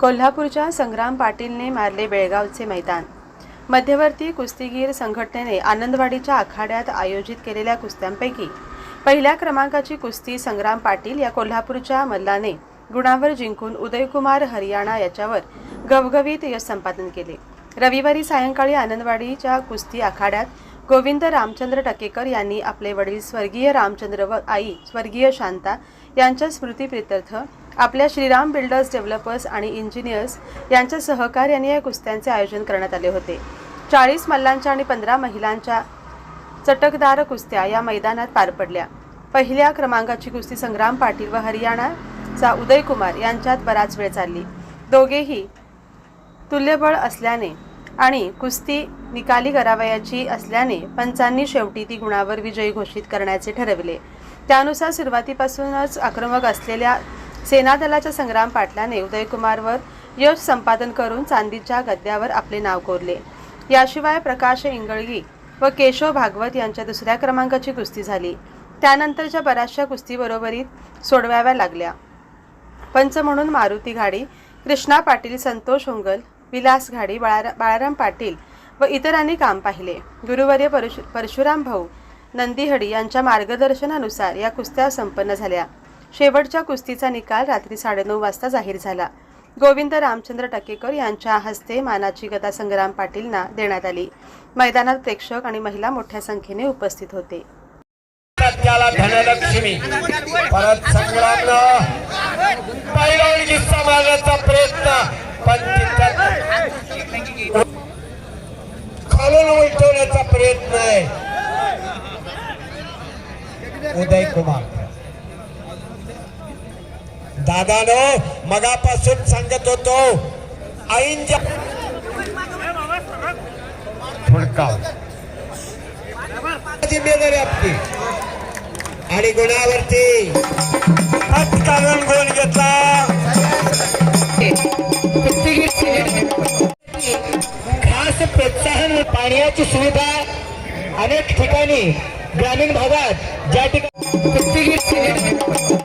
कोल्हापूरच्या संग्राम पाटीलने मारले बेळगावचे मैदान. मध्यवर्ती कुस्तीगीर संघटनेने आनंदवाडीच्या आखाड्यात आयोजित केलेल्या कुस्त्यांपैकी पहिल्या क्रमांकाची कुस्ती संग्राम पाटील या कोल्हापूरच्या मल्लाने गुणावर जिंकून उदयकुमार हरियाणा याच्यावर गवगवीत यश संपादन केले. रविवारी सायंकाळी आनंदवाडीच्या कुस्ती आखाड्यात गोविंद रामचंद्र टकेकर यांनी आपले वडील स्वर्गीय रामचंद्र व आई स्वर्गीय शांता यांच्या स्मृतीप्रित्यर्थ आपल्या श्रीराम बिल्डर्स डेव्हलपर्स आणि इंजिनियर्स यांच्या सहकार्याने या कुस्त्यांचे आयोजन करण्यात आले होते. चाळीस मल्लांच्या आणि पंधरा महिलांच्या चटकदार कुस्त्या या मैदानात पार पडल्या. पहिल्या क्रमांकाची कुस्ती संग्राम पाटील व हरियाणाचा उदय कुमार यांच्यात बराच वेळ चालली. दोघेही तुल्यबळ असल्याने आणि कुस्ती निकाली करावयाची असल्याने पंचांनी शेवटी ती गुणावर विजयी घोषित करण्याचे ठरविले. त्यानुसार सुरुवातीपासूनच आक्रमक असलेल्या सेनादलाच्या संग्राम पाटलाने उदयकुमारवर यश संपादन करून चांदीच्या गद्द्यावर आपले नाव कोरले. याशिवाय प्रकाश इंगळगी व केशव भागवत यांच्या दुसऱ्या क्रमांकाची कुस्ती झाली. त्यानंतरच्या बऱ्याचशा कुस्तीबरोबरीत सोडवाव्या लागल्या. पंच म्हणून मारुती घाडी कृष्णा पाटील संतोष होंगल विलास घाडी बाळारा बाळाराम पाटील व इतरांनी काम पाहिले. गुरुवर्य परशु परशुराम भाऊ नंदीहडी यांच्या मार्गदर्शनानुसार या कुस्त्या संपन्न झाल्या. शेवटच्या कुस्तीचा निकाल रात्री साडेनऊ वाजता जाहीर झाला. गोविंद रामचंद्र टकेकर यांच्या हस्ते मानाची गदा संग्राम पाटीलना देण्यात आली. मैदानात प्रेक्षक आणि महिला मोठ्या संख्येने उपस्थित होते. धनलक्ष्मी परत संग्रामनं समाजाचा प्रयत्न पण खालून उलटवण्याचा प्रयत्न आहे. उदय कुमार. दादानो मगापासून सांगत होतो आईंच्या जिम्मेदारी आपली. आणि गुणावरती. कारण गोल घेतला. खास प्रोत्साहन पाण्याची सुविधा अनेक ठिकाणी ग्रामीण भागात ज्या ठिकाणी